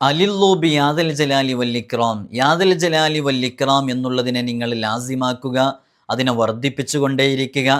അലില്ലൂബി യാദൽ ജലാലി വല്ലിക്രാം യാദൽ ജലാലി വല്ലിക്രാം എന്നുള്ളതിനെ നിങ്ങൾ ലാസിമാക്കുക അതിനെ വർദ്ധിപ്പിച്ചുകൊണ്ടേയിരിക്കുക.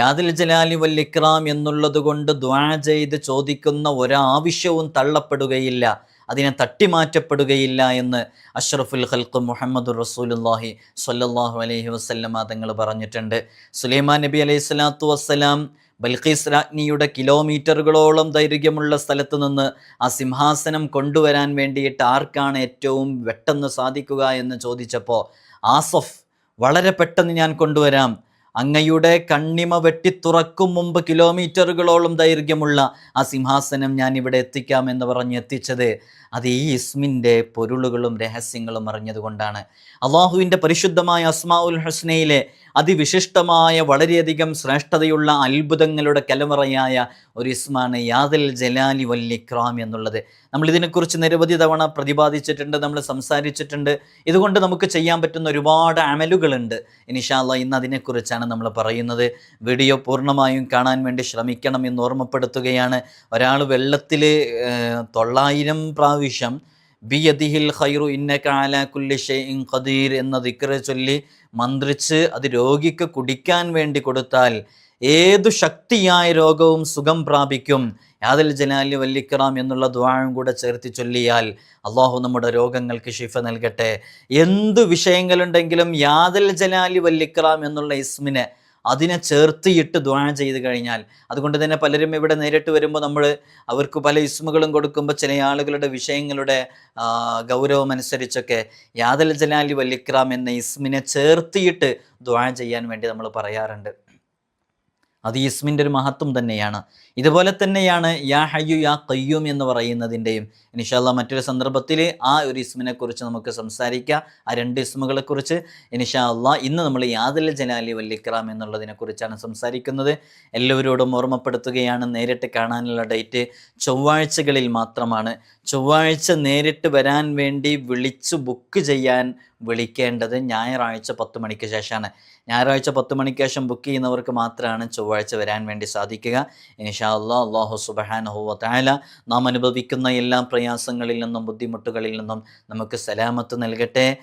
യാദൽ ജലാലി വല്ലിക്രാം എന്നുള്ളത് കൊണ്ട് ദ്വാ ചെയ്ത് ചോദിക്കുന്ന ഒരാവശ്യവും തള്ളപ്പെടുകയില്ല അതിനെ തട്ടിമാറ്റപ്പെടുകയില്ല എന്ന് അഷ്റഫുൽ ഖൽക്ക് മുഹമ്മദ് റസൂലുല്ലാഹി സ്വല്ലല്ലാഹു അലൈഹി വസല്ലമ തങ്ങൾ പറഞ്ഞിട്ടുണ്ട്. സുലൈമാൻ നബി അലൈഹി സ്വലാത്തു വസ്സലാം ബൽഖീസ് രാജ്ഞിയുടെ കിലോമീറ്ററുകളോളം ദൈർഘ്യമുള്ള സ്ഥലത്ത് നിന്ന് ആ സിംഹാസനം കൊണ്ടുവരാൻ വേണ്ടിയിട്ട് ആർക്കാണ് ഏറ്റവും പെട്ടെന്ന് സാധിക്കുക എന്ന് ചോദിച്ചപ്പോൾ ആസഫ് വളരെ പെട്ടെന്ന് ഞാൻ കൊണ്ടുവരാം. അങ്ങയുടെ കണ്ണിമ വെട്ടിത്തുറക്കും മുമ്പ് കിലോമീറ്ററുകളോളം ദൈർഘ്യമുള്ള ആ സിംഹാസനം ഞാൻ ഇവിടെ എത്തിക്കാം എന്ന് പറഞ്ഞ് എത്തിച്ചത് അത് ഈ ഇസ്മിന്റെ പൊരുളുകളും രഹസ്യങ്ങളും അറിഞ്ഞതുകൊണ്ടാണ്. അള്ളാഹുവിന്റെ പരിശുദ്ധമായ അസ്മാഉൽ ഹസ്നയിലെ അതിവിശിഷ്ടമായ വളരെയധികം ശ്രേഷ്ഠതയുള്ള അത്ഭുതങ്ങളുടെ കലമറയായ ഒരു ഇസ്മാണ് യാദൽ ജലാലി വല്ലിക്രാം എന്നുള്ളത്. നമ്മൾ ഇതിനെക്കുറിച്ച് നിരവധി തവണ പ്രതിപാദിച്ചിട്ടുണ്ട് നമ്മൾ സംസാരിച്ചിട്ടുണ്ട്. ഇതുകൊണ്ട് നമുക്ക് ചെയ്യാൻ പറ്റുന്ന ഒരുപാട് അമലുകളുണ്ട്. ഇനിഷാല്ല ഇന്ന് അതിനെക്കുറിച്ചാണ് നമ്മൾ പറയുന്നത്. വീഡിയോ പൂർണമായും കാണാൻ വേണ്ടി ശ്രമിക്കണം എന്ന് ഓർമ്മപ്പെടുത്തുകയാണ്. ഒരാൾ വെള്ളത്തിൽ തൊള്ളായിരം പ്രാവശ്യം ബി ബിയദിഹിൽ ഖൈറു ഇന്നക അലാ കുല്ലി ഷൈഇൻ ഖദീർ എന്ന ദിക്റ് ചൊല്ലി മന്ത്രിച്ച് അത് രോഗിക്ക് കുടിക്കാൻ വേണ്ടി കൊടുത്താൽ ഏതു ശക്തിയായ രോഗവും സുഖം പ്രാപിക്കും. യാദൽ ജലാലി വല്ലിക്കറാം എന്നുള്ള ദ്വാഴം കൂടെ ചേർത്തി ചൊല്ലിയാൽ അള്ളാഹു നമ്മുടെ രോഗങ്ങൾക്ക് ശിഫ നൽകട്ടെ. എന്ത് വിഷയങ്ങളുണ്ടെങ്കിലും യാദൽ ജലാലി വല്ലിക്കറാം എന്നുള്ള ഇസ്മിനെ അതിനെ ചേർത്തിയിട്ട് ദ്വാ ചെയ്ത് കഴിഞ്ഞാൽ അതുകൊണ്ട് തന്നെ പലരും ഇവിടെ നേരിട്ട് വരുമ്പോൾ നമ്മൾ അവർക്ക് പല ഇസ്മുകളും കൊടുക്കുമ്പോൾ ചില ആളുകളുടെ വിഷയങ്ങളുടെ ഗൗരവം അനുസരിച്ചൊക്കെ യാദൽ ജലാലി വല്ലിക്രാം എന്ന ഇസ്മിനെ ചേർത്തിയിട്ട് ദ്വാ ചെയ്യാൻ വേണ്ടി നമ്മൾ പറയാറുണ്ട്. അത് ഇസ്മിന്റെ ഒരു മഹത്വം തന്നെയാണ്. ഇതുപോലെ തന്നെയാണ് യാ ഹയ്യു യാ കയ്യൂം എന്ന് പറയുന്നതിന്റെയും ഇനിഷാല്ല മറ്റൊരു സന്ദർഭത്തിൽ ആ ഒരു ഇസ്മിനെ കുറിച്ച് നമുക്ക് സംസാരിക്കാം. ആ രണ്ട് ഇസ്മുകളെ കുറിച്ച് ഇനിഷാ അള്ളാ ഇന്ന് നമ്മൾ യാദൽ ജലാലി വല്ലിക്കറാം എന്നുള്ളതിനെ കുറിച്ചാണ് സംസാരിക്കുന്നത്. എല്ലാവരോടും ഓർമ്മപ്പെടുത്തുകയാണ്. നേരിട്ട് കാണാനുള്ള ഡേറ്റ് ചൊവ്വാഴ്ചകളിൽ മാത്രമാണ്. ചൊവ്വാഴ്ച നേരിട്ട് വരാൻ വേണ്ടി വിളിച്ചു ബുക്ക് ചെയ്യാൻ വിളിക്കേണ്ടത് ഞായറാഴ്ച പത്ത് മണിക്ക് ശേഷമാണ്. ഞായറാഴ്ച പത്ത് മണിക്ക് ശേഷം ബുക്ക് ചെയ്യുന്നവർക്ക് മാത്രമാണ് ചൊവ്വാഴ്ച വരാൻ വേണ്ടി സാധിക്കുക. ഇൻഷാ അല്ലാ അള്ളാഹു സുബഹാനഹുവ താല നാം അനുഭവിക്കുന്ന എല്ലാ പ്രയാസങ്ങളിൽ നിന്നും ബുദ്ധിമുട്ടുകളിൽ നിന്നും നമുക്ക് സലാമത്ത് നൽകട്ടെ.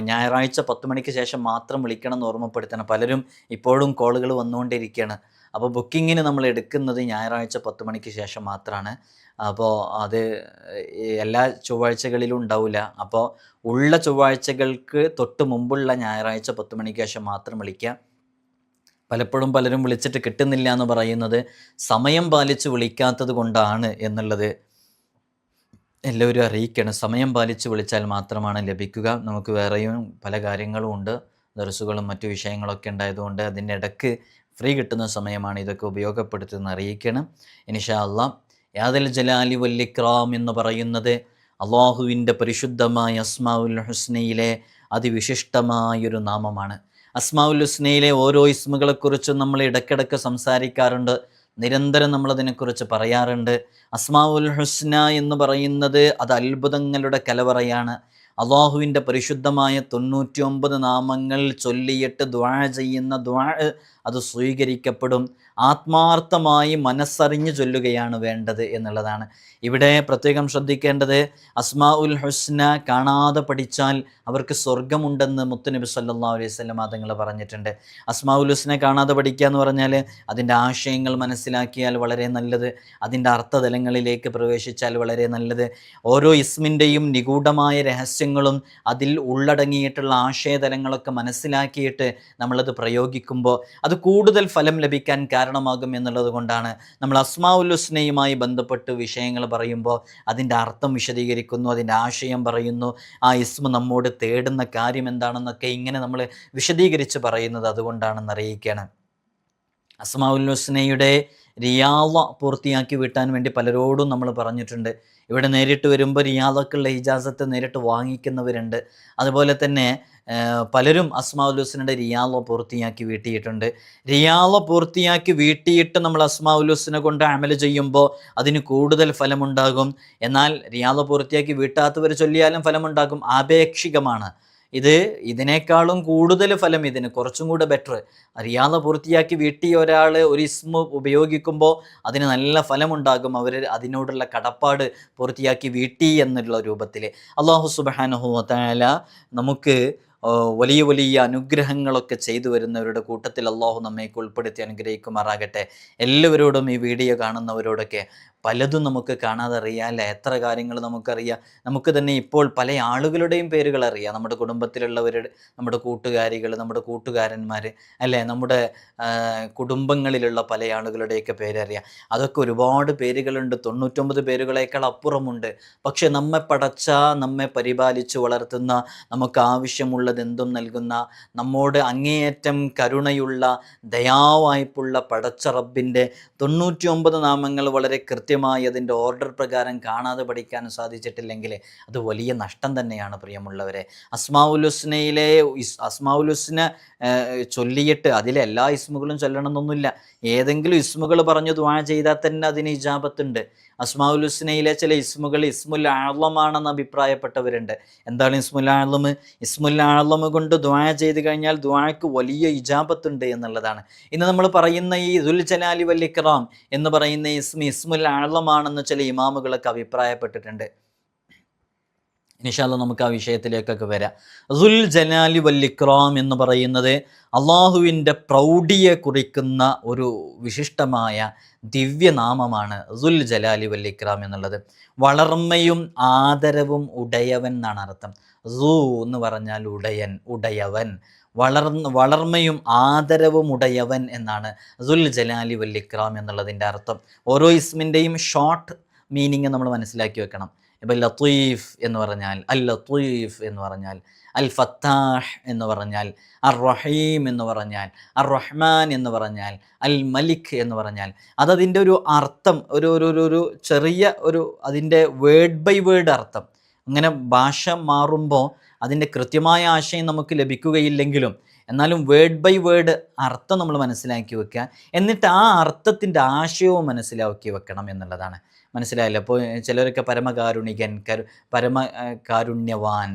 ഞായറാഴ്ച പത്ത് മണിക്ക് ശേഷം മാത്രം വിളിക്കണം എന്ന് ഓർമ്മപ്പെടുത്തണം. പലരും ഇപ്പോഴും കോളുകൾ വന്നുകൊണ്ടിരിക്കുകയാണ്. അപ്പോൾ ബുക്കിങ്ങിന് നമ്മൾ എടുക്കുന്നത് ഞായറാഴ്ച പത്ത് മണിക്ക് ശേഷം മാത്രമാണ് അപ്പോൾ അത് എല്ലാ ചൊവ്വാഴ്ചകളിലും ഉണ്ടാവില്ല അപ്പോൾ ഉള്ള ചൊവ്വാഴ്ചകൾക്ക് തൊട്ട് മുമ്പുള്ള ഞായറാഴ്ച പത്ത് മണിക്ക് ശേഷം മാത്രം വിളിക്കുക പലപ്പോഴും പലരും വിളിച്ചിട്ട് കിട്ടുന്നില്ല എന്ന് പറയുന്നത് സമയം പാലിച്ച് വിളിക്കാത്തത് കൊണ്ടാണ് എന്നുള്ളത് എല്ലാവരും അറിയിക്കണം. സമയം പാലിച്ച് വിളിച്ചാൽ മാത്രമാണ് ലഭിക്കുക. നമുക്ക് വേറെയും പല കാര്യങ്ങളും ഉണ്ട്. ദർസുകളും മറ്റു വിഷയങ്ങളൊക്കെ ഉണ്ടായതുകൊണ്ട് അതിന്റെ ഇടയ്ക്ക് ഫ്രീ കിട്ടുന്ന സമയമാണ് ഇതൊക്കെ ഉപയോഗപ്പെടുത്തുന്ന അറിയിക്കണം. ഇനിഷാ അള്ളാ യാദൽ ജലാലി വല്ലിക്രാം എന്ന് പറയുന്നത് അള്ളാഹുവിന്റെ പരിശുദ്ധമായ അസ്മാവുൽ ഹുസ്നയിലെ അതിവിശിഷ്ടമായൊരു നാമമാണ്. അസ്മാവുൽ ഹുസ്നയിലെ ഓരോ ഇസ്മുകളെക്കുറിച്ചും നമ്മൾ ഇടയ്ക്കിടയ്ക്ക് സംസാരിക്കാറുണ്ട്. നിരന്തരം നമ്മളതിനെക്കുറിച്ച് പറയാറുണ്ട്. അസ്മാവുൽ ഹുസ്ന എന്ന് പറയുന്നത് അത് അത്ഭുതങ്ങളുടെ കലവറയാണ്. അള്ളാഹുവിന്റെ പരിശുദ്ധമായ തൊണ്ണൂറ്റി ഒമ്പത് നാമങ്ങൾ ചൊല്ലിയിട്ട് ദ്വാഴ ചെയ്യുന്ന ദ്വാ അത് സ്വീകരിക്കപ്പെടും. ആത്മാർത്ഥമായി മനസ്സറിഞ്ഞു ചൊല്ലുകയാണ് വേണ്ടത് എന്നുള്ളതാണ്. ഇവിടെ പ്രത്യേകം ശ്രദ്ധിക്കേണ്ടത് അസ്മാ ഉൽ ഹുസ്ന കാണാതെ പഠിച്ചാൽ അവർക്ക് സ്വർഗമുണ്ടെന്ന് മുത്തുനബി സല്ലാ അലൈഹി സ്വലം തങ്ങൾ പറഞ്ഞിട്ടുണ്ട്. അസ്മാ ഉൽ ഹുസ്നെ കാണാതെ പഠിക്കുക എന്ന് പറഞ്ഞാൽ അതിന്റെ ആശയങ്ങൾ മനസ്സിലാക്കിയാൽ വളരെ നല്ലത് അതിന്റെ അർത്ഥതലങ്ങളിലേക്ക് പ്രവേശിച്ചാൽ വളരെ നല്ലത്. ഓരോ ഇസ്മിന്റെയും നിഗൂഢമായ രഹസ്യങ്ങളും അതിൽ ഉള്ളടങ്ങിയിട്ടുള്ള ആശയതലങ്ങളൊക്കെ മനസ്സിലാക്കിയിട്ട് നമ്മളത് പ്രയോഗിക്കുമ്പോൾ അത് കൂടുതൽ ഫലം ലഭിക്കാൻ കാരണമാകും എന്നുള്ളത് കൊണ്ടാണ് നമ്മൾ അസ്മാഉൽ ഹുസ്നയുമായി ബന്ധപ്പെട്ട് വിഷയങ്ങൾ പറയുമ്പോൾ അതിന്റെ അർത്ഥം വിശദീകരിക്കുന്നു അതിന്റെ ആശയം പറയുന്നു. ആ ഇസ്മ നമ്മോട് തേടുന്ന കാര്യം എന്താണെന്നൊക്കെ ഇങ്ങനെ നമ്മൾ വിശദീകരിച്ച് പറയുന്നത് അതുകൊണ്ടാണെന്ന് അറിയിക്കുകയാണ്. അസ്മാഉൽ ഹുസ്നയുടെ റിയാള പൂർത്തിയാക്കി വിട്ടാൻ വേണ്ടി പലരോടും നമ്മൾ പറഞ്ഞിട്ടുണ്ട്. ഇവിടെ നേരിട്ട് വരുമ്പോൾ റിയാലക്കുള്ള ഇജാസത്ത് നേരിട്ട് വാങ്ങിക്കുന്നവരുണ്ട്. അതുപോലെ തന്നെ പലരും അസ്മാഉൽ ഹുസ്നയുടെ റിയാള പൂർത്തിയാക്കി വീട്ടിയിട്ടുണ്ട്. റിയാള പൂർത്തിയാക്കി വീട്ടിയിട്ട് നമ്മൾ അസ്മാഉൽ ഹുസ്നെ കൊണ്ട് അമൽ ചെയ്യുമ്പോൾ അതിന് കൂടുതൽ ഫലമുണ്ടാകും. എന്നാൽ റിയാള പൂർത്തിയാക്കി വീട്ടാത്തവർ ചൊല്ലിയാലും ഫലമുണ്ടാകും. ആപേക്ഷികമാണ്. ഇത് ഇതിനേക്കാളും കൂടുതൽ ഫലം ഇതിന് കുറച്ചും കൂടെ ബെറ്റർ അറിയാതെ പൂർത്തിയാക്കി വീട്ടിൽ ഒരാൾ ഒരു ഇസ്മ ഉപയോഗിക്കുമ്പോൾ അതിന് നല്ല ഫലമുണ്ടാകും. അവർ അതിനോടുള്ള കടപ്പാട് പൂർത്തിയാക്കി വീട്ടി എന്നുള്ള രൂപത്തിൽ. അള്ളാഹു സുബാനുഹുല നമുക്ക് വലിയ വലിയ അനുഗ്രഹങ്ങളൊക്കെ ചെയ്തു വരുന്നവരുടെ കൂട്ടത്തിൽ അള്ളാഹു നമ്മേക്ക് ഉൾപ്പെടുത്തി അനുഗ്രഹിക്കുമാറാകട്ടെ. എല്ലാവരോടും ഈ വീഡിയോ കാണുന്നവരോടൊക്കെ പലതും നമുക്ക് കാണാതെ അറിയാം എത്ര കാര്യങ്ങൾ നമുക്കറിയാം. നമുക്ക് തന്നെ ഇപ്പോൾ പല ആളുകളുടെയും പേരുകൾ അറിയാം. നമ്മുടെ കുടുംബത്തിലുള്ളവരുടെ നമ്മുടെ കൂട്ടുകാരികൾ നമ്മുടെ കൂട്ടുകാരന്മാർ അല്ലേ? നമ്മുടെ കുടുംബങ്ങളിലുള്ള പല ആളുകളുടെയൊക്കെ പേരറിയാം. അതൊക്കെ ഒരുപാട് പേരുകളുണ്ട്. തൊണ്ണൂറ്റൊമ്പത് പേരുകളേക്കാൾ അപ്പുറമുണ്ട്. പക്ഷെ നമ്മെ പടച്ച നമ്മെ പരിപാലിച്ച് വളർത്തുന്ന നമുക്ക് ആവശ്യമുള്ളത് എന്തും നൽകുന്ന നമ്മോട് അങ്ങേയറ്റം കരുണയുള്ള ദയാവായ്പുള്ള പടച്ച റബ്ബിന്റെ തൊണ്ണൂറ്റിയൊമ്പത് നാമങ്ങൾ വളരെ കൃത്യമായി അതിന്റെ ഓർഡർ പ്രകാരം കാണാതെ പഠിക്കാൻ സാധിച്ചിട്ടില്ലെങ്കിൽ അത് വലിയ നഷ്ടം തന്നെയാണ് പ്രിയമുള്ളവരെ. അസ്മാവുലുസ്നയിലെ അസ്മാവുലുസ്ന ചൊല്ലിയിട്ട് അതിലെ എല്ലാ ഇസ്മുകളും ചൊല്ലണമെന്നൊന്നുമില്ല. ഏതെങ്കിലും ഇസ്മുകൾ പറഞ്ഞു ദ്വാ ചെയ്താൽ തന്നെ അതിന് ഇജാബത്തുണ്ട്. അസ്മാഉൽ ഹുസ്നയിലെ ചില ഇസ്മുകൾ ഇസ്മുൽ ആളമാണെന്ന് അഭിപ്രായപ്പെട്ടവരുണ്ട്. എന്താണ് ഇസ്മുൽ ആളം ഇസ്മുൽ ആളം കൊണ്ട് ദ്വാ ചെയ്ത് കഴിഞ്ഞാൽ ദ്വാക്ക് വലിയ ഇജാബത്തുണ്ട് എന്നുള്ളതാണ്. ഇന്ന് നമ്മൾ പറയുന്ന ഈ ദുൽ ജലാലി വല്ലിക്റാം എന്ന് പറയുന്ന ഇസ്മി ഇസ്മുൽ ആളമാണെന്ന് ചില ഇമാമുകളൊക്കെ അഭിപ്രായപ്പെട്ടിട്ടുണ്ട്. ഇൻഷാല്ല നമുക്ക് ആ വിഷയത്തിലേക്കൊക്കെ വരാം. ദുൽ ജലാലി വല്ലിക്രാം എന്ന് പറയുന്നത് അള്ളാഹുവിന്റെ പ്രൗഢിയെ കുറിക്കുന്ന ഒരു വിശിഷ്ടമായ ദിവ്യനാമമാണ് ദുൽ ജലാലി വല്ലിക്രാം എന്നുള്ളത്. വളർമ്മയും ആദരവും ഉടയവൻ എന്നാണ് അർത്ഥം. സൂ എന്ന് പറഞ്ഞാൽ ഉടയൻ ഉടയവൻ. വളർന്ന് വളർമ്മയും ആദരവും ഉടയവൻ എന്നാണ് ദുൽ ജലാലി വല്ലിക്രാം എന്നുള്ളതിന്റെ അർത്ഥം. ഓരോ ഇസ്മിന്റെയും ഷോർട്ട് മീനിങ് നമ്മൾ മനസ്സിലാക്കി വെക്കണം. ഇപ്പം ലത്തീഫ് എന്ന് പറഞ്ഞാൽ അൽ ലത്തീഫ് എന്ന് പറഞ്ഞാൽ അൽ ഫത്താഹ് എന്ന് പറഞ്ഞാൽ അർ റഹീം എന്ന് പറഞ്ഞാൽ അർ റഹ്മാൻ എന്ന് പറഞ്ഞാൽ അൽ മലിക് എന്ന് പറഞ്ഞാൽ അതതിന്റെ ഒരു അർത്ഥം ഒരു ഒരു ഒരു ചെറിയ ഒരു അതിന്റെ വേർഡ് ബൈ വേർഡ് അർത്ഥം. അങ്ങനെ ഭാഷ മാറുമ്പോൾ അതിന്റെ കൃത്യമായ ആശയം നമുക്ക് ലഭിക്കുകയില്ലെങ്കിലും എന്നാലും വേർഡ് ബൈ വേർഡ് അർത്ഥം നമ്മൾ മനസ്സിലാക്കി വെക്കുക. എന്നിട്ട് ആ അർത്ഥത്തിന്റെ ആശയവും മനസ്സിലാക്കി വെക്കണം എന്നുള്ളതാണ്. മനസ്സിലായല്ലോ? അപ്പോൾ ചിലരൊക്കെ പരമകാരുണികൻ കരു പരമ കാരുണ്യവാൻ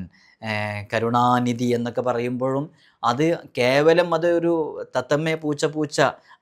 കരുണാനിധി എന്നൊക്കെ പറയുമ്പോഴും അത് കേവലം അതൊരു ഒരു തത്തമ്മേ പൂച്ച പൂച്ച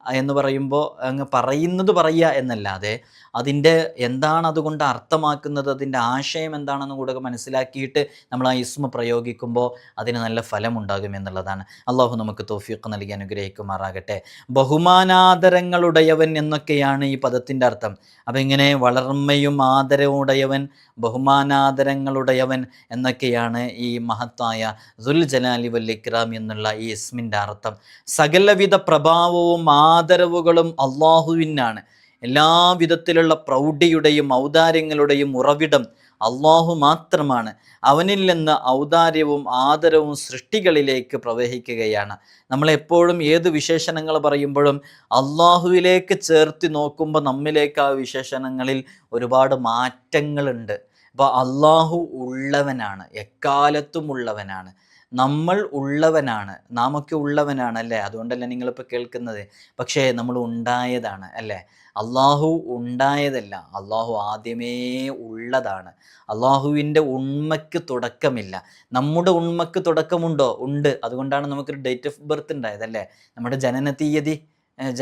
എന്ന് പറയുമ്പോൾ അങ്ങ് പറയുന്നത് പറയുക എന്നല്ലാതെ അതിന്റെ എന്താണ് അതുകൊണ്ട് അർത്ഥമാക്കുന്നത് അതിന്റെ ആശയം എന്താണെന്ന് കൂടെ മനസ്സിലാക്കിയിട്ട് നമ്മൾ ആ ഇസ്മ പ്രയോഗിക്കുമ്പോൾ അതിന് നല്ല ഫലമുണ്ടാകും എന്നുള്ളതാണ്. അള്ളാഹു നമുക്ക് തോഫിയൊക്കെ നൽകി അനുഗ്രഹിക്കുമാറാകട്ടെ. ബഹുമാനാദരങ്ങളുടയവൻ എന്നൊക്കെയാണ് ഈ പദത്തിന്റെ അർത്ഥം. അപ്പം ഇങ്ങനെ വളർമ്മയും ആദരവും ഉടയവൻ ബഹുമാനാദരങ്ങളുടയവൻ എന്നൊക്കെയാണ് ഈ മഹത്തായ ദുൽ ജലാലി വല്ലിക്രാം എന്നുള്ള ഈ ഇസ്മിന്റെ അർത്ഥം. സകലവിധ പ്രഭാവവും ആദരവുകളും അള്ളാഹുവിനാണ്. എല്ലാ വിധത്തിലുള്ള പ്രൗഢിയുടെയും ഔദാര്യങ്ങളുടെയും ഉറവിടം അള്ളാഹു മാത്രമാണ്. അവനിൽ നിന്ന് ഔദാര്യവും ആദരവും സൃഷ്ടികളിലേക്ക് പ്രവഹിക്കുകയാണ്. നമ്മളെപ്പോഴും ഏത് വിശേഷണങ്ങൾ പറയുമ്പോഴും അള്ളാഹുവിലേക്ക് ചേർത്തി നോക്കുമ്പോൾ നമ്മിലേക്ക് ആ വിശേഷണങ്ങളിൽ ഒരുപാട് മാറ്റങ്ങളുണ്ട്. അപ്പോൾ അള്ളാഹു ഉള്ളവനാണ് എക്കാലത്തും ഉള്ളവനാണ്. നമ്മൾ ഉള്ളവനാണ്. നാമൊക്കെ ഉള്ളവനാണ് അല്ലേ? അതുകൊണ്ടല്ലേ നിങ്ങളിപ്പോൾ കേൾക്കുന്നത്. പക്ഷേ നമ്മൾ ഉണ്ടായതാണ് അല്ലേ? അള്ളാഹു ഉണ്ടായതല്ല. അള്ളാഹു ആദ്യമേ ഉള്ളതാണ്. അള്ളാഹുവിന്റെ ഉണ്മയ്ക്ക് തുടക്കമില്ല. നമ്മുടെ ഉണ്മയ്ക്ക് തുടക്കമുണ്ടോ? ഉണ്ട്. അതുകൊണ്ടാണ് നമുക്കൊരു ഡേറ്റ് ഓഫ് ബർത്ത് ഉണ്ടായത് ഉണ്ടായതല്ലേ നമ്മുടെ ജനന തീയതി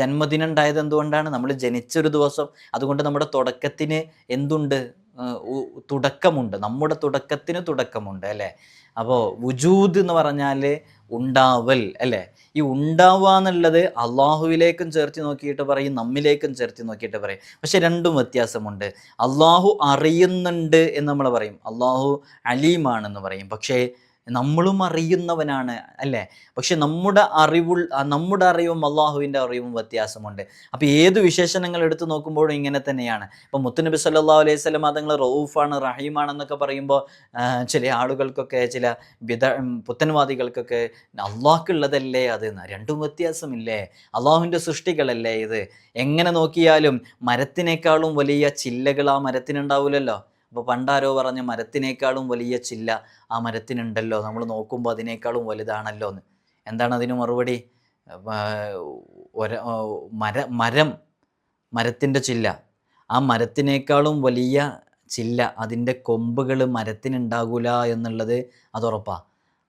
ജന്മദിനം ഉണ്ടായത് എന്തുകൊണ്ടാണ്? നമ്മൾ ജനിച്ചൊരു ദിവസം അതുകൊണ്ട് നമ്മുടെ തുടക്കത്തിന് എന്തുണ്ട്? തുടക്കമുണ്ട്. നമ്മുടെ തുടക്കത്തിന് തുടക്കമുണ്ട് അല്ലേ? അപ്പോൾ വുജൂദ് എന്ന് പറഞ്ഞാൽ ഉണ്ടാവൽ അല്ലേ? ഈ ഉണ്ടാവുക എന്നുള്ളത് അള്ളാഹുവിലേക്കും ചേർത്ത് നോക്കിയിട്ട് പറയും നമ്മിലേക്കും ചേർത്തി നോക്കിയിട്ട് പറയും. പക്ഷെ രണ്ടും വ്യത്യാസമുണ്ട്. അള്ളാഹു അറിയുന്നുണ്ട് എന്ന് നമ്മൾ പറയും. അള്ളാഹു അലീമാണെന്ന് പറയും. പക്ഷേ നമ്മളും അറിയുന്നവനാണ് അല്ലേ? പക്ഷെ നമ്മുടെ അറിവുൾ ആ നമ്മുടെ അറിവും അള്ളാഹുവിന്റെ അറിവും വ്യത്യാസമുണ്ട്. അപ്പോൾ ഏത് വിശേഷണങ്ങൾ എടുത്തു നോക്കുമ്പോഴും ഇങ്ങനെ തന്നെയാണ്. ഇപ്പോൾ മുത്തുനബി സല്ലാ അലൈഹി സ്വലം അതുങ്ങൾ റൌഫാണ് റഹീമാണെന്നൊക്കെ പറയുമ്പോൾ ചില ആളുകൾക്കൊക്കെ ചില വിധ പുത്തൻവാദികൾക്കൊക്കെ അള്ളാഹ്ക്കുള്ളതല്ലേ അത്? രണ്ടും വ്യത്യാസമില്ലേ? അള്ളാഹുവിന്റെ സൃഷ്ടികളല്ലേ ഇത്? എങ്ങനെ നോക്കിയാലും മരത്തിനേക്കാളും വലിയ ചില്ലകൾ ആ മരത്തിനുണ്ടാവില്ലല്ലോ അപ്പോൾ പണ്ടാരോ പറഞ്ഞ മരത്തിനേക്കാളും വലിയ ചില്ല ആ മരത്തിനുണ്ടല്ലോ. നമ്മൾ നോക്കുമ്പോൾ അതിനേക്കാളും വലുതാണല്ലോ എന്ന്. എന്താണ് അതിന് മറുപടി? ഒര മര മരം മരത്തിന്റെ ചില്ല. ആ മരത്തിനേക്കാളും വലിയ ചില്ല അതിന്റെ കൊമ്പുകൾ മരത്തിനുണ്ടാകൂല എന്നുള്ളത് അതുറപ്പാണ്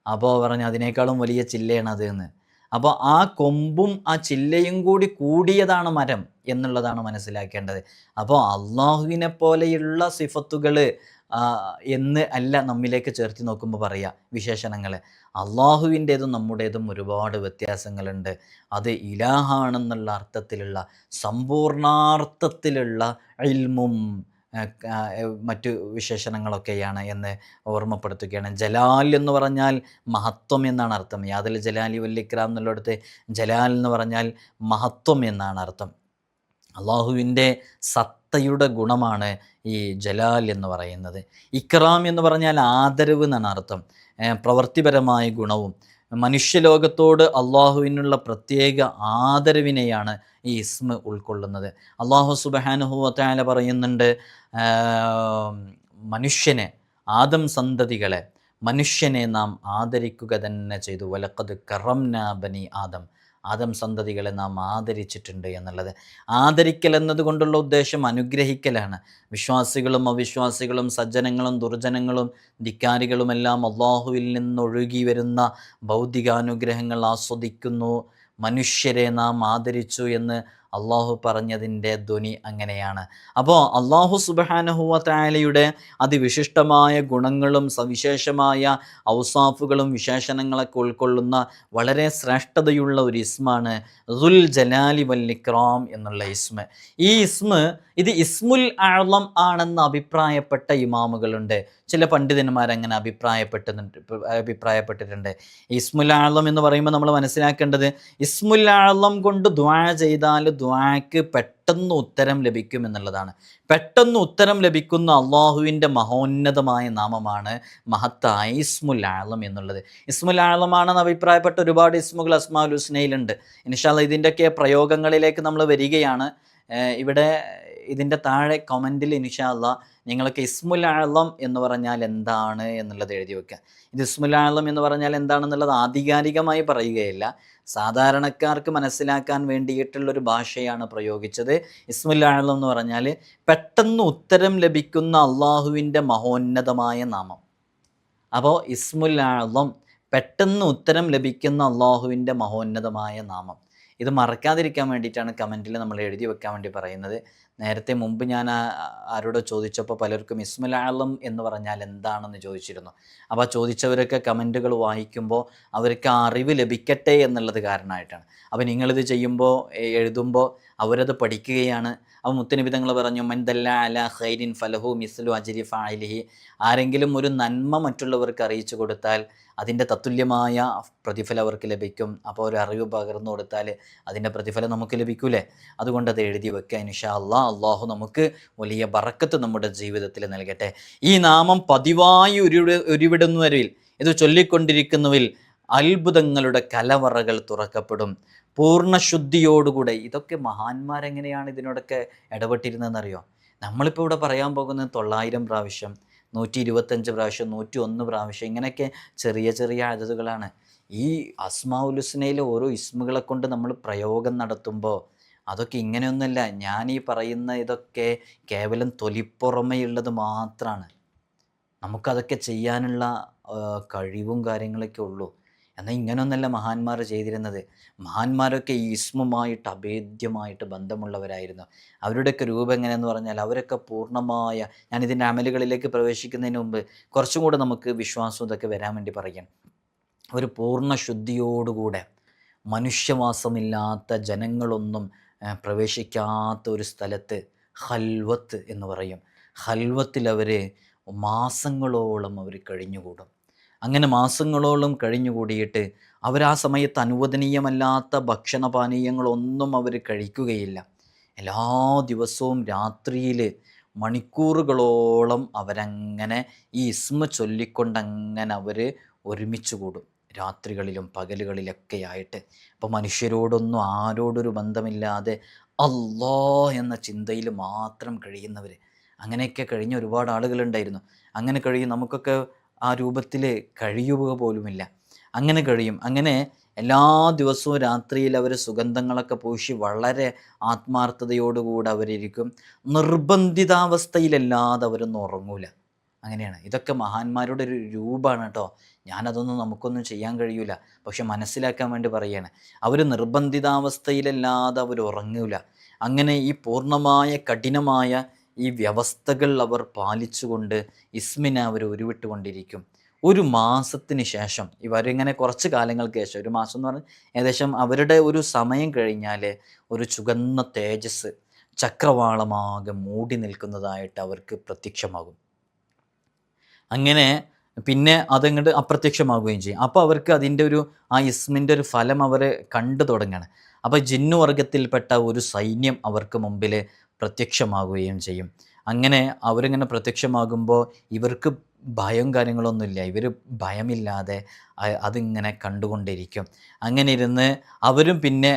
അപ്പോൾ പറഞ്ഞു അതിനേക്കാളും വലിയ ചില്ലയാണ് അത് എന്ന്. അപ്പോൾ ആ കൊമ്പും ആ ചില്ലയും കൂടി കൂടിയതാണ് മരം എന്നുള്ളതാണ് മനസ്സിലാക്കേണ്ടത്. അപ്പോൾ അള്ളാഹുവിനെ പോലെയുള്ള സിഫത്തുകൾ എന്ന് അല്ല നമ്മിലേക്ക് ചേർത്തി നോക്കുമ്പോൾ പറയുക വിശേഷണങ്ങൾ അള്ളാഹുവിന്റേതും നമ്മുടേതും ഒരുപാട് വ്യത്യാസങ്ങളുണ്ട്. അത് ഇലാഹാണെന്നുള്ള അർത്ഥത്തിലുള്ള സമ്പൂർണാർത്ഥത്തിലുള്ള ഇൽമും മറ്റു വിശേഷണങ്ങളൊക്കെയാണ് എന്ന് ഓർമ്മപ്പെടുത്തുകയാണ്. ജലാൽ എന്ന് പറഞ്ഞാൽ മഹത്വം എന്നാണ് അർത്ഥം. യാദൽ ജലാലി വല്ലിക്രാം എന്നുള്ളിടത്ത് ജലാൽ എന്ന് പറഞ്ഞാൽ മഹത്വം എന്നാണ് അർത്ഥം. അള്ളാഹുവിന്റെ സത്തയുടെ ഗുണമാണ് ഈ ജലാൽ എന്ന് പറയുന്നത്. ഇക്രാം എന്ന് പറഞ്ഞാൽ ആദരവ് എന്നാണ് അർത്ഥം. പ്രവൃത്തിപരമായ ഗുണവും മനുഷ്യലോകത്തോട് അള്ളാഹുവിനുള്ള പ്രത്യേക ആദരവിനെയാണ് ഈ ഇസ്മ ഉൾക്കൊള്ളുന്നത്. അള്ളാഹു സുബഹാനുഹുവത്തായ പറയുന്നുണ്ട് മനുഷ്യനെ ആദം സന്തതികളെ മനുഷ്യനെ നാം ആദരിക്കുക തന്നെ ചെയ്തു. വലക്കത് കറംന ബനി ആദം. ആദം സന്തതികളെ നാം ആദരിച്ചിട്ടുണ്ട് എന്നുള്ളത്. ആദരിക്കൽ എന്നതുകൊണ്ടുള്ള ഉദ്ദേശം അനുഗ്രഹിക്കലാണ്. വിശ്വാസികളും അവിശ്വാസികളും സജ്ജനങ്ങളും ദുർജനങ്ങളും ധിക്കാരികളുമെല്ലാം അള്ളാഹുവിൽ നിന്നൊഴുകി വരുന്ന ഭൗതികാനുഗ്രഹങ്ങൾ ആസ്വദിക്കുന്നു. മനുഷ്യരെ നാം ആദരിച്ചു എന്ന് അള്ളാഹു പറഞ്ഞതിന്റെ ധ്വനി അങ്ങനെയാണ്. അപ്പോൾ അള്ളാഹു സുബഹാനഹുവ തായാലയുടെ അതിവിശിഷ്ടമായ ഗുണങ്ങളും സവിശേഷമായ ഔസാഫുകളും വിശേഷണങ്ങളൊക്കെ ഉൾക്കൊള്ളുന്ന വളരെ ശ്രേഷ്ഠതയുള്ള ഒരു ഇസ്മാണ് ദുൽ ജലാലി വല്ലിക്രാം എന്നുള്ള ഇസ്മ. ഈ ഇസ്മ ഇത് ഇസ്മുൽ ആളം ആണെന്ന് അഭിപ്രായപ്പെട്ട ഇമാമുകളുണ്ട്. ചില പണ്ഡിതന്മാർ അങ്ങനെ അഭിപ്രായപ്പെട്ടുന്നുണ്ട് അഭിപ്രായപ്പെട്ടിട്ടുണ്ട്. ഇസ്മുൽ ആളം എന്ന് പറയുമ്പോൾ നമ്മൾ മനസ്സിലാക്കേണ്ടത് ഇസ്മുൽ ആളം കൊണ്ട് ദ്വാ ചെയ്താൽ ദ്വാക്ക് പെട്ടെന്ന് ഉത്തരം ലഭിക്കും എന്നുള്ളതാണ്. പെട്ടെന്ന് ഉത്തരം ലഭിക്കുന്ന അള്ളാഹുവിന്റെ മഹോന്നതമായ നാമമാണ് മഹത്തായ ഇസ്മുൽ ആളം എന്നുള്ളത്. ഇസ്മുൽ ആളമാണെന്ന് അഭിപ്രായപ്പെട്ട ഒരുപാട് ഇസ്മുകൾ അസ്മാൽ ഹുസ്നയിലുണ്ട്. ഇൻഷാല്ല ഇതിന്റെയൊക്കെ പ്രയോഗങ്ങളിലേക്ക് നമ്മൾ വരികയാണ്. ഇവിടെ ഇതിന്റെ താഴെ കമന്റിൽ ഇൻഷാല്ല നിങ്ങൾക്ക് ഇസ്മുലാളം എന്ന് പറഞ്ഞാൽ എന്താണ് എന്നുള്ളത് എഴുതി വെക്കുക. ഇത് ഇസ്മുലാളം എന്ന് പറഞ്ഞാൽ എന്താണെന്നുള്ളത് ആധികാരികമായി പറയുകയില്ല. സാധാരണക്കാർക്ക് മനസ്സിലാക്കാൻ വേണ്ടിയിട്ടുള്ളൊരു ഭാഷയാണ് പ്രയോഗിച്ചത്. ഇസ്മുലാളം എന്ന് പറഞ്ഞാൽ പെട്ടെന്ന് ഉത്തരം ലഭിക്കുന്ന അള്ളാഹുവിന്റെ മഹോന്നതമായ നാമം. അപ്പോൾ ഇസ്മുലാളം പെട്ടെന്ന് ഉത്തരം ലഭിക്കുന്ന അള്ളാഹുവിന്റെ മഹോന്നതമായ നാമം. ഇത് മറക്കാതിരിക്കാൻ വേണ്ടിയിട്ടാണ് കമന്റിൽ നമ്മൾ എഴുതി വെക്കാൻ വേണ്ടി പറയുന്നത്. നേരത്തെ മുമ്പ് ഞാൻ ആരോടോ ചോദിച്ചപ്പോൾ പലർക്കും ഇസ്മുൽ ആളം എന്ന് പറഞ്ഞാൽ എന്താണെന്ന് ചോദിച്ചിരുന്നു. അപ്പോൾ ചോദിച്ചവരൊക്കെ കമന്റുകൾ വായിക്കുമ്പോൾ അവർക്ക് അറിവ് ലഭിക്കട്ടെ എന്നുള്ളത് കാരണമായിട്ടാണ്. അപ്പോൾ നിങ്ങളിത് ചെയ്യുമ്പോൾ എഴുതുമ്പോൾ അവരത് പഠിക്കുകയാണ്. അപ്പോൾ മുത്തനിബിതങ്ങൾ പറഞ്ഞു മൻദല്ല അല ഹൈരിൻ ഫലഹു മിസ്ലു അജിരി ഫാലിഹി ആരെങ്കിലും ഒരു നന്മ മറ്റുള്ളവർക്ക് അറിയിച്ചു കൊടുത്താൽ അതിന്റെ തത്തുല്യമായ പ്രതിഫലം അവർക്ക് ലഭിക്കും. അപ്പോൾ ഒരു അറിവ് പകർന്നു കൊടുത്താൽ അതിന്റെ പ്രതിഫലം നമുക്ക് ലഭിക്കൂലേ? അതുകൊണ്ട് അത് എഴുതി വെക്കുക ഇൻഷാ അള്ളാ അള്ളാഹു നമുക്ക് വലിയ ബറക്കത്ത് നമ്മുടെ ജീവിതത്തിൽ നൽകട്ടെ. ഈ നാമം പതിവായി ഉരുവി ഉരുവിടുന്നവരിൽ ഇത് ചൊല്ലിക്കൊണ്ടിരിക്കുന്നവരിൽ അത്ഭുതങ്ങളുടെ കലവറകൾ തുറക്കപ്പെടും. പൂർണശുദ്ധിയോടുകൂടെ ഇതൊക്കെ മഹാന്മാരെങ്ങനെയാണ് ഇതിനോടൊക്കെ ഇടപെട്ടിരുന്നതെന്നറിയോ? നമ്മളിപ്പോൾ ഇവിടെ പറയാൻ പോകുന്നത് തൊള്ളായിരം പ്രാവശ്യം നൂറ്റി ഇരുപത്തഞ്ച് പ്രാവശ്യം നൂറ്റി ഒന്ന് പ്രാവശ്യം ഇങ്ങനെയൊക്കെ ചെറിയ ചെറിയ അതതുകളാണ് ഈ അസ്മാ ഉലുസ്നയിലെ ഓരോ ഇസ്മുകളെ കൊണ്ട് നമ്മൾ പ്രയോഗം നടത്തുമ്പോൾ അതൊക്കെ ഇങ്ങനെയൊന്നുമല്ല. ഞാൻ ഈ പറയുന്ന ഇതൊക്കെ കേവലം തൊലിപ്പുറമെയുള്ളത് മാത്രമാണ് നമുക്കതൊക്കെ ചെയ്യാനുള്ള കഴിവും കാര്യങ്ങളൊക്കെ ഉള്ളൂ. എന്നാൽ ഇങ്ങനെയൊന്നല്ല മഹാന്മാർ ചെയ്തിരുന്നത്. മഹാന്മാരൊക്കെ ഈ ഇസ്മുമായിട്ട് അഭേദ്യമായിട്ട് ബന്ധമുള്ളവരായിരുന്നു. അവരുടെയൊക്കെ രൂപം എങ്ങനെയെന്ന് പറഞ്ഞാൽ അവരൊക്കെ പൂർണമായ ഞാൻ ഇതിന്റെ അമലുകളിലേക്ക് പ്രവേശിക്കുന്നതിന് മുമ്പ് കുറച്ചും കൂടെ നമുക്ക് വിശ്വാസം ഇതൊക്കെ വരാൻ വേണ്ടി പറയാം. ഒരു പൂർണ ശുദ്ധിയോടുകൂടെ മനുഷ്യവാസമില്ലാത്ത ജനങ്ങളൊന്നും പ്രവേശിക്കാത്ത ഒരു സ്ഥലത്ത് ഹൽവത്ത് എന്ന് പറയും. ഹൽവത്തിൽ അവർ മാസങ്ങളോളം അവർ കഴിഞ്ഞുകൂടും. അങ്ങനെ മാസങ്ങളോളം കഴിഞ്ഞുകൂടിയിട്ട് അവർ ആ സമയത്ത് അനുവദനീയമല്ലാത്ത ഭക്ഷണപാനീയങ്ങളൊന്നും അവർ കഴിക്കുകയില്ല. എല്ലാ ദിവസവും രാത്രിയിൽ മണിക്കൂറുകളോളം അവരങ്ങനെ ഈ ഇസ്മ ചൊല്ലിക്കൊണ്ടങ്ങനെ അവർ ഒരുമിച്ച് കൂടും രാത്രികളിലും പകലുകളിലൊക്കെയായിട്ട്. അപ്പോൾ മനുഷ്യരോടൊന്നും ആരോടൊരു ബന്ധമില്ലാതെ അല്ലോ എന്ന ചിന്തയിൽ മാത്രം കഴിയുന്നവർ അങ്ങനെയൊക്കെ കഴിഞ്ഞ ഒരുപാട് ആളുകളുണ്ടായിരുന്നു. അങ്ങനെ കഴിയും നമുക്കൊക്കെ ആ രൂപത്തിൽ കഴിയുക പോലുമില്ല. അങ്ങനെ കഴിയും. അങ്ങനെ എല്ലാ ദിവസവും രാത്രിയിൽ അവർ സുഗന്ധങ്ങളൊക്കെ പൂശി വളരെ ആത്മാർത്ഥതയോടുകൂടെ അവരിരിക്കും. നിർബന്ധിതാവസ്ഥയിലല്ലാതെ അവരൊന്നും ഉറങ്ങൂല. അങ്ങനെയാണ്. ഇതൊക്കെ മഹാന്മാരുടെ ഒരു രൂപമാണ് കേട്ടോ. ഞാനതൊന്നും നമുക്കൊന്നും ചെയ്യാൻ കഴിയൂല. പക്ഷെ മനസ്സിലാക്കാൻ വേണ്ടി പറയുകയാണ്. അവർ നിർബന്ധിതാവസ്ഥയിലല്ലാതെ അവർ ഉറങ്ങൂല. അങ്ങനെ ഈ പൂർണമായ കഠിനമായ ഈ വ്യവസ്ഥകൾ അവർ പാലിച്ചുകൊണ്ട് ഇസ്മിനെ അവർ ഉരുവിട്ടുകൊണ്ടിരിക്കും. ഒരു മാസത്തിന് ശേഷം ഇവരിങ്ങനെ കുറച്ച് കാലങ്ങൾക്ക് ശേഷം ഒരു മാസം എന്ന് പറഞ്ഞാൽ ഏകദേശം അവരുടെ ഒരു സമയം കഴിഞ്ഞാൽ ഒരു ചുകന്ന തേജസ് ചക്രവാളമാകെ മൂടി നിൽക്കുന്നതായിട്ട് അവർക്ക് പ്രത്യക്ഷമാകും. അങ്ങനെ പിന്നെ അതങ്ങോട്ട് അപ്രത്യക്ഷമാകുകയും ചെയ്യും. അപ്പോൾ അവർക്ക് അതിന്റെ ഒരു ആ ഇസ്മിന്റെ ഒരു ഫലം അവർ കണ്ടു തുടങ്ങുകയാണ് അപ്പോൾ ജിന്നുവർഗത്തിൽപ്പെട്ട ഒരു സൈന്യം അവർക്ക് മുമ്പിൽ പ്രത്യക്ഷമാകുകയും ചെയ്യും. അങ്ങനെ അവരിങ്ങനെ പ്രത്യക്ഷമാകുമ്പോൾ ഇവർക്ക് ഭയം കാര്യങ്ങളൊന്നുമില്ല. ഇവർ ഭയമില്ലാതെ അതിങ്ങനെ കണ്ടുകൊണ്ടിരിക്കും. അങ്ങനെ ഇരുന്ന് അവരും പിന്നെ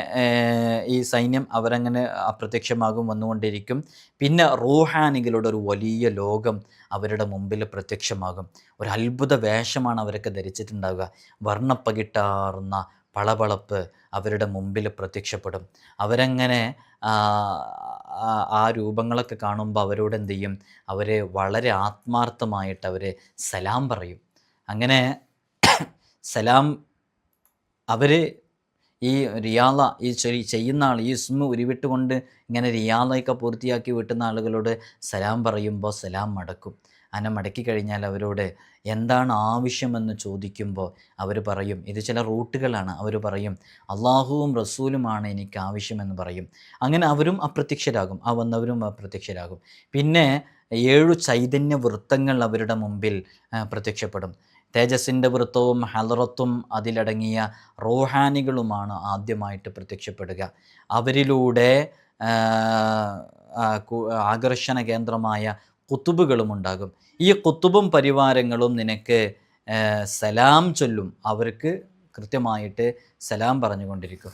ഈ സൈന്യം അവരങ്ങനെ അപ്രത്യക്ഷമാകും വന്നുകൊണ്ടിരിക്കും. പിന്നെ റൂഹാനികളുടെ ഒരു വലിയ ലോകം അവരുടെ മുമ്പിൽ പ്രത്യക്ഷമാകും. ഒരു അത്ഭുത വേഷമാണ് അവരൊക്കെ ധരിച്ചിട്ടുണ്ടാവുക. വർണപ്പകിട്ടാർന്ന പളപളപ്പ് അവരുടെ മുമ്പിൽ പ്രത്യക്ഷപ്പെടും. അവരങ്ങനെ ആ, രൂപങ്ങളൊക്കെ കാണുമ്പോൾ അവരോട് എന്ത് ചെയ്യും? അവരെ വളരെ ആത്മാർത്ഥമായിട്ട് അവർ സലാം പറയും. അങ്ങനെ സലാം അവർ ഈ റിയാല ഈ ചെറി ചെയ്യുന്ന ആൾ ഈ ഇസ്മ ഉരുവിട്ടുകൊണ്ട് ഇങ്ങനെ റിയാളയൊക്കെ പൂർത്തിയാക്കി വീട്ടുന്ന ആളുകളോട് സലാം പറയുമ്പോൾ സലാം മടക്കും. അങ്ങനെ മടക്കി കഴിഞ്ഞാൽ അവരോട് എന്താണ് ആവശ്യമെന്ന് ചോദിക്കുമ്പോൾ അവർ പറയും ഇത് ചില റൂട്ടുകളാണ്. അവർ പറയും അള്ളാഹുവും റസൂലുമാണ് എനിക്ക് ആവശ്യമെന്ന് പറയും. അങ്ങനെ അവരും അപ്രത്യക്ഷരാകും ആ വന്നവരും അപ്രത്യക്ഷരാകും. പിന്നെ ഏഴു ചൈതന്യ വൃത്തങ്ങൾ അവരുടെ മുമ്പിൽ പ്രത്യക്ഷപ്പെടും. തേജസ്സിന്റെ വൃത്തവും ഹലറത്തും അതിലടങ്ങിയ റോഹാനികളുമാണ് ആദ്യമായിട്ട് പ്രത്യക്ഷപ്പെടുക. അവരിലൂടെ ആകർഷണ കേന്ദ്രമായ കുത്തുബുകളും ഉണ്ടാകും. ഈ കുത്തുബും പരിവാരങ്ങളും നിനക്ക് സലാം ചൊല്ലും. അവർക്ക് കൃത്യമായിട്ട് സലാം പറഞ്ഞുകൊണ്ടിരിക്കും.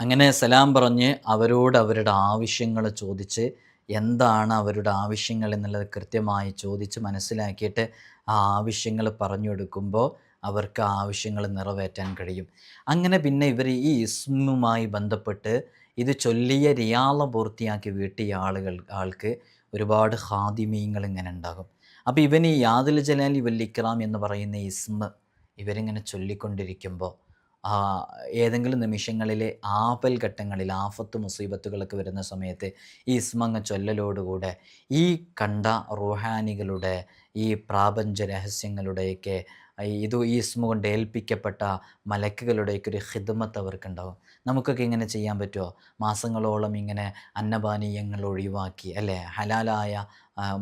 അങ്ങനെ സലാം പറഞ്ഞ് അവരോട് അവരുടെ ആവശ്യങ്ങൾ ചോദിച്ച് എന്താണ് അവരുടെ ആവശ്യങ്ങൾ എന്നുള്ളത് കൃത്യമായി ചോദിച്ച് മനസ്സിലാക്കിയിട്ട് ആ ആവശ്യങ്ങൾ പറഞ്ഞു കൊടുക്കുമ്പോൾ അവർക്ക് ആവശ്യങ്ങൾ നിറവേറ്റാൻ കഴിയും. അങ്ങനെ പിന്നെ ഇവർ ഈ ഇസ്മുമായി ബന്ധപ്പെട്ട് ഇത് ചൊല്ലിയ റിയാള പൂർത്തിയാക്കി വീട്ടിയ ആളുകൾ ആൾക്ക് ഒരുപാട് ഹാദിമീങ്ങൾ ഇങ്ങനെ ഉണ്ടാകും. അപ്പോൾ ഇവൻ ഈ യാദുൽ ജലാലി വല്ലിക്രാം എന്ന് പറയുന്ന ഇസ്മ ഇവരിങ്ങനെ ചൊല്ലിക്കൊണ്ടിരിക്കുമ്പോൾ ഏതെങ്കിലും നിമിഷങ്ങളിലെ ആപൽ ഘട്ടങ്ങളിൽ ആഫത്ത് മുസീബത്തുകളൊക്കെ വരുന്ന സമയത്ത് ഈ ഇസ്മങ്ങ ചൊല്ലലോടുകൂടെ ഈ കണ്ട റുഹാനികളുടെ ഈ പ്രാപഞ്ച രഹസ്യങ്ങളുടെയൊക്കെ ഇത് ഈ ഇസ്മ കൊണ്ട് ഏൽപ്പിക്കപ്പെട്ട മലക്കുകളുടെയൊക്കെ ഒരു ഹിദ്മത്ത് അവർക്കുണ്ടാവും. നമുക്കൊക്കെ ഇങ്ങനെ ചെയ്യാൻ പറ്റുമോ മാസങ്ങളോളം ഇങ്ങനെ അന്നപാനീയങ്ങൾ ഒഴിവാക്കി അല്ലേ? ഹലാലായ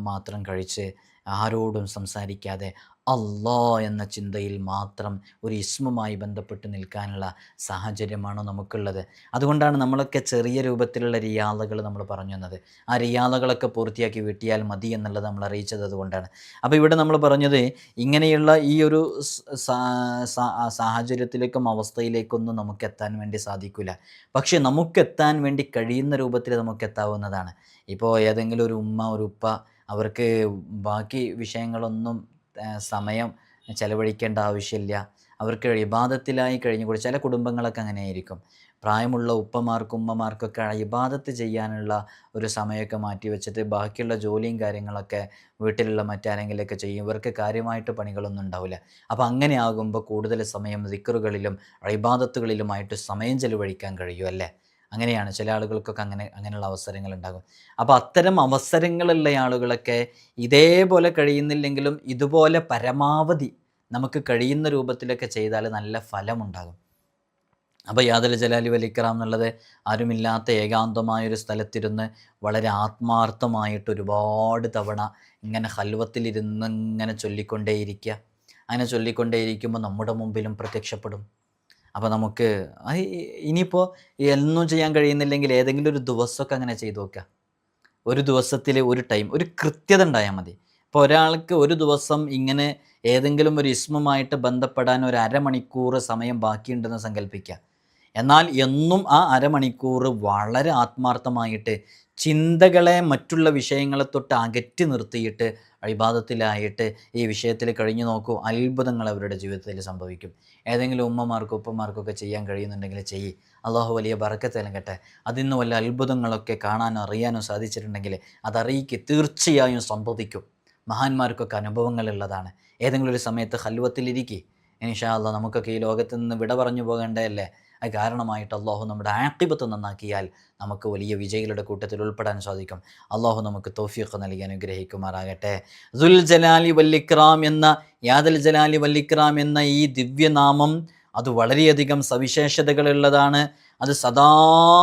മാത്രം കഴിച്ച് ആരോടും സംസാരിക്കാതെ അള്ളാ എന്ന ചിന്തയിൽ മാത്രം ഒരു ഇസ്മുമായി ബന്ധപ്പെട്ട് നിൽക്കാനുള്ള സാഹചര്യമാണോ നമുക്കുള്ളത്? അതുകൊണ്ടാണ് നമ്മളൊക്കെ ചെറിയ രൂപത്തിലുള്ള റിയാദകൾ നമ്മൾ പറഞ്ഞു തന്നത്. ആ റിയാദകളൊക്കെ പൂർത്തിയാക്കി വെട്ടിയാൽ മതി എന്നുള്ളത് നമ്മൾ അറിയിച്ചത് അതുകൊണ്ടാണ്. അപ്പോൾ ഇവിടെ നമ്മൾ പറഞ്ഞത് ഇങ്ങനെയുള്ള ഈ ഒരു സാഹചര്യത്തിലേക്കും അവസ്ഥയിലേക്കൊന്നും നമുക്ക് എത്താൻ വേണ്ടി സാധിക്കില്ല. പക്ഷേ നമുക്കെത്താൻ വേണ്ടി കഴിയുന്ന രൂപത്തിൽ നമുക്ക് എത്താവുന്നതാണ് ഇപ്പോൾ ഏതെങ്കിലും ഒരു ഉമ്മ ഒരു ഉപ്പ അവർക്ക് ബാക്കി വിഷയങ്ങളൊന്നും സമയം ചെലവഴിക്കേണ്ട ആവശ്യമില്ല. അവർക്ക് ഇബാദത്തിലായി കഴിഞ്ഞുകൂടി ചില കുടുംബങ്ങളൊക്കെ അങ്ങനെ ആയിരിക്കും പ്രായമുള്ള ഉപ്പമാർക്കും ഉമ്മമാർക്കൊക്കെ ഇബാദത്ത് ചെയ്യാനുള്ള ഒരു സമയമൊക്കെ മാറ്റി വെച്ചിട്ട് ബാക്കിയുള്ള ജോലിയും കാര്യങ്ങളൊക്കെ വീട്ടിലുള്ള മറ്റാരെങ്കിലൊക്കെ ചെയ്യും. ഇവർക്ക് കാര്യമായിട്ട് പണികളൊന്നും ഉണ്ടാവില്ല. അപ്പോൾ അങ്ങനെ ആകുമ്പോൾ കൂടുതൽ സമയം ദിക്കറുകളിലും ഇബാദത്തുകളിലുമായിട്ട് സമയം ചെലവഴിക്കാൻ കഴിയും അല്ലേ? അങ്ങനെയാണ് ചില ആളുകൾക്കൊക്കെ അങ്ങനെ അങ്ങനെയുള്ള അവസരങ്ങൾ ഉണ്ടാകും അപ്പോൾ അത്തരം അവസരങ്ങളുള്ള ആളുകളൊക്കെ ഇതേപോലെ കഴിയുന്നില്ലെങ്കിലും ഇതുപോലെ പരമാവധി നമുക്ക് കഴിയുന്ന രൂപത്തിലൊക്കെ ചെയ്താൽ നല്ല ഫലമുണ്ടാകും. അപ്പോൾ യാദൽ ജലാലി വലിക്കറാം എന്നുള്ളത് ആരുമില്ലാത്ത ഏകാന്തമായൊരു സ്ഥലത്തിരുന്ന് വളരെ ആത്മാർത്ഥമായിട്ട് ഒരുപാട് തവണ ഇങ്ങനെ ഹൽവത്തിലിരുന്ന് ഇങ്ങനെ ചൊല്ലിക്കൊണ്ടേയിരിക്കുക. അങ്ങനെ ചൊല്ലിക്കൊണ്ടേയിരിക്കുമ്പോൾ നമ്മുടെ മുമ്പിലും പ്രത്യക്ഷപ്പെടും. അപ്പോൾ നമുക്ക് ഇനിയിപ്പോൾ എന്നും ചെയ്യാൻ കഴിയുന്നില്ലെങ്കിൽ ഏതെങ്കിലും ഒരു ദിവസമൊക്കെ അങ്ങനെ ചെയ്തു നോക്കുക. ഒരു ദിവസത്തിൽ ഒരു ടൈം ഒരു കൃത്യത ഉണ്ടായാൽ മതി. ഇപ്പോൾ ഒരാൾക്ക് ഒരു ദിവസം ഇങ്ങനെ ഏതെങ്കിലും ഒരു ഇസ്മുമായിട്ട് ബന്ധപ്പെടാൻ ഒരു അരമണിക്കൂർ സമയം ബാക്കിയുണ്ടെന്ന് സങ്കല്പിക്കുക എന്നാൽ എന്നും ആ അരമണിക്കൂർ വളരെ ആത്മാർത്ഥമായിട്ട് ചിന്തകളെ മറ്റുള്ള വിഷയങ്ങളെ തൊട്ട് അകറ്റി നിർത്തിയിട്ട് അഴിബാദത്തിലായിട്ട് ഈ വിഷയത്തിൽ കഴിഞ്ഞു നോക്കൂ. അത്ഭുതങ്ങൾ അവരുടെ ജീവിതത്തിൽ സംഭവിക്കും. ഏതെങ്കിലും ഉമ്മമാർക്കോ ഉപ്പമാർക്കൊക്കെ ചെയ്യാൻ കഴിയുന്നുണ്ടെങ്കിൽ ചെയ്യ്. അള്ളാഹു വലിയ ബറക്കത്ത് നൽകട്ടെ. അതിൽ നിന്ന് വല്ല അത്ഭുതങ്ങളൊക്കെ കാണാനോ അറിയാനോ സാധിച്ചിട്ടുണ്ടെങ്കിൽ അതറിയിക്ക് തീർച്ചയായും സംഭവിക്കും. മഹാന്മാർക്കൊക്കെ അനുഭവങ്ങളുള്ളതാണ് ഏതെങ്കിലും ഒരു സമയത്ത് ഹൽവത്തിലിരിക്കുക ഇൻഷാ അള്ളാഹ് നമുക്കൊക്കെ ഈ ലോകത്ത് നിന്ന് വിട പറഞ്ഞു പോകേണ്ടതല്ലേ? കാരണമായിട്ട് അള്ളാഹു നമ്മുടെ ആക്കിബത്ത് നന്നാക്കിയാൽ നമുക്ക് വലിയ വിജയികളുടെ കൂട്ടത്തിൽ ഉൾപ്പെടാൻ സാധിക്കും. അള്ളാഹു നമുക്ക് തോഫിയൊക്കെ നൽകി അനുഗ്രഹിക്കുമാറാകട്ടെ. ദുൽ ജലാലി വല്ലിക്രാം എന്ന യാദൽ ജലാലി വല്ലിക്രാം എന്ന ഈ ദിവ്യനാമം അത് വളരെയധികം സവിശേഷതകളുള്ളതാണ്. അത് സദാ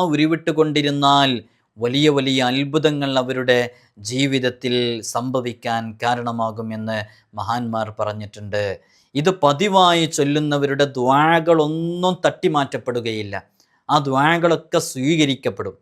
ഉരുവിട്ടുകൊണ്ടിരുന്നാൽ വലിയ വലിയ അത്ഭുതങ്ങൾ അവരുടെ ജീവിതത്തിൽ സംഭവിക്കാൻ കാരണമാകുമെന്ന് മഹാന്മാർ പറഞ്ഞിട്ടുണ്ട്. ഇത് പതിവായി ചൊല്ലുന്നവരുടെ ദ്വാകളൊന്നും തട്ടിമാറ്റപ്പെടുകയില്ല. ആ ദ്വാകളൊക്കെ സ്വീകരിക്കപ്പെടും.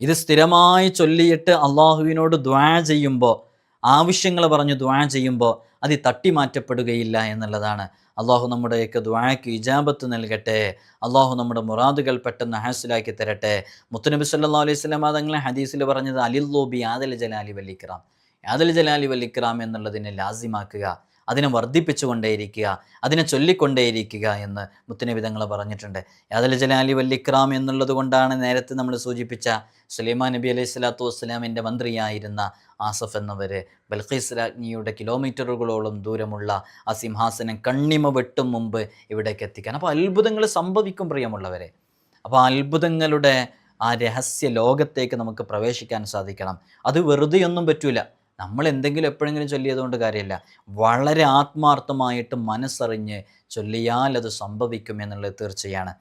ഇത് സ്ഥിരമായി ചൊല്ലിയിട്ട് അള്ളാഹുവിനോട് ദ്വാ ചെയ്യുമ്പോൾ ആവശ്യങ്ങൾ പറഞ്ഞ് ദ്വാ ചെയ്യുമ്പോൾ അത് തട്ടിമാറ്റപ്പെടുകയില്ല എന്നുള്ളതാണ്. അള്ളാഹു നമ്മുടെയൊക്കെ ദ്വാക്ക് ഇജാബത്ത് നൽകട്ടെ. അള്ളാഹു നമ്മുടെ മുറാദുകൾ പെട്ടെന്ന് ഹാസിലാക്കി തരട്ടെ. മുത്തുനബി സല്ലാ അലൈഹി സ്വലാം തങ്ങളെ ഹദീസിൽ പറഞ്ഞത് അലിൽ ലോബി ആദൽ ജലാലി വല്ലിക്രാം ആദൽ ജലാലി വല്ലിക്രാം എന്നുള്ളതിനെ ലാസിമാക്കുക. അതിനെ വർദ്ധിപ്പിച്ചുകൊണ്ടേയിരിക്കുക അതിനെ ചൊല്ലിക്കൊണ്ടേയിരിക്കുക എന്ന് മുത്തനബി തങ്ങൾ പറഞ്ഞിട്ടുണ്ട്. യാദൽ ജലാലി വല്ലിക്രാം എന്നുള്ളത് കൊണ്ടാണ് നേരത്തെ നമ്മൾ സൂചിപ്പിച്ച സുലൈമാൻ നബി അലൈഹി സ്വലാത്തു വസ്സലാമിന്റെ മന്ത്രിയായിരുന്ന ആസഫ് എന്നവർ ബൽഖീസ് രാജ്ഞിയുടെ കിലോമീറ്ററുകളോളം ദൂരമുള്ള ആ സിംഹാസനം കണ്ണിമ വെട്ടും മുമ്പ് ഇവിടേക്ക് എത്തിക്കാൻ. അപ്പോൾ അത്ഭുതങ്ങൾ സംഭവിക്കും പ്രിയമുള്ളവരെ. അപ്പോൾ അത്ഭുതങ്ങളുടെ ആ രഹസ്യ ലോകത്തേക്ക് നമുക്ക് പ്രവേശിക്കാൻ സാധിക്കണം. അത് വെറുതെയൊന്നും പറ്റൂല. നമ്മൾ എന്തെങ്കിലും എപ്പോഴെങ്കിലും ചൊല്ലിയതുകൊണ്ട് കാര്യമില്ല വളരെ ആത്മാർത്ഥമായിട്ട് മനസ്സറിഞ്ഞ് ചൊല്ലിയാൽ അത് സംഭവിക്കും എന്നുള്ളത് തീർച്ചയാണ്.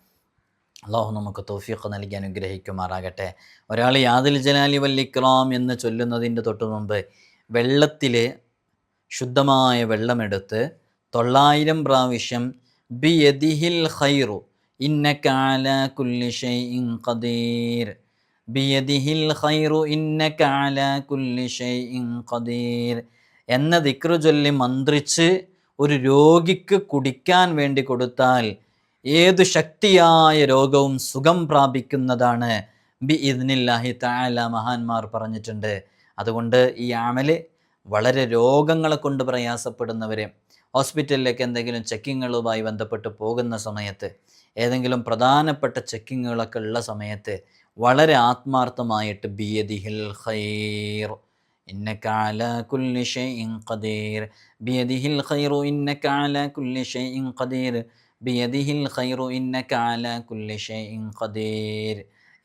അള്ളാഹു നമുക്ക് തോഫിയൊക്കെ നൽകി അനുഗ്രഹിക്കുമാറാകട്ടെ. ഒരാൾ യാദിൽ ജലാലി വല്ലിക്രാം എന്ന് ചൊല്ലുന്നതിന്റെ തൊട്ട് മുമ്പ് വെള്ളത്തിൽ ശുദ്ധമായ വെള്ളമെടുത്ത് തൊള്ളായിരം പ്രാവശ്യം ബി യദിഹിൽ ഖൈറു ഇന്നക്കാല കുല്ലിഷൈ ഇൻ ഖദീർ ബിയദിഹിൽ ഖൈറു ഇന്നക അലാ കുല്ലി ഷൈഇൻ ഖദീർ. എന്ന ദിക്റ് ചൊല്ലി മന്ത്രിച്ച് ഒരു രോഗിക്ക് കുടിക്കാൻ വേണ്ടി കൊടുത്താൽ ഏതു ശക്തിയായ രോഗവും സുഖം പ്രാപിക്കുന്നതാണ്. ബി ഇതിനില്ലാഹി താല മഹാന്മാർ പറഞ്ഞിട്ടുണ്ട്. അതുകൊണ്ട് ഈ ആമൽ വളരെ രോഗങ്ങളെ കൊണ്ട് പ്രയാസപ്പെടുന്നവരെ ഹോസ്പിറ്റലിലേക്ക് എന്തെങ്കിലും ചെക്കിങ്ങുകളുമായി ബന്ധപ്പെട്ട് പോകുന്ന സമയത്ത് ഏതെങ്കിലും പ്രധാനപ്പെട്ട ചെക്കിങ്ങുകളൊക്കെ ഉള്ള സമയത്ത് വളരെ ആത്മാർത്ഥമായിട്ട് ബിയദിഹിൽ ഖൈർ.